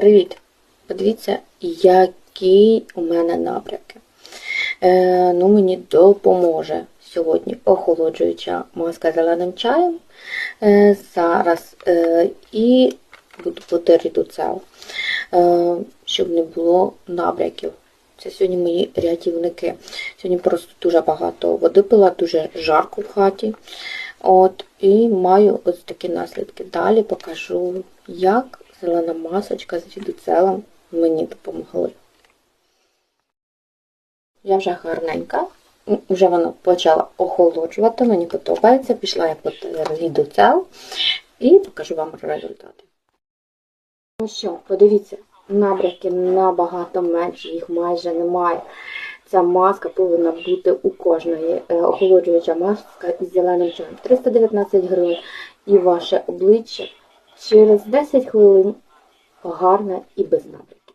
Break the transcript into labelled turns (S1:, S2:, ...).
S1: Привіт! Подивіться, які у мене набряки. Е, ну, мені допоможе сьогодні охолоджуюча маска зеленим чаєм. Е, зараз е, і буду пити рідуцел, е, щоб не було набряків. Це сьогодні мої рятівники. Сьогодні просто дуже багато води пила, дуже жарко в хаті. От, і маю ось такі наслідки. Далі покажу, як зелена масочка з рідуцелем мені допомогли. Я вже гарненька, вже вона почала охолоджувати, мені подобається. Пішла я пити рідуцел і покажу вам результати. Ну що, подивіться, набряки набагато менше, їх майже немає. Ця маска повинна бути у кожної е, охолоджуюча маска із зеленим чаєм. 319 гривень. І ваше обличчя через 10 хвилин гарна і без набряків.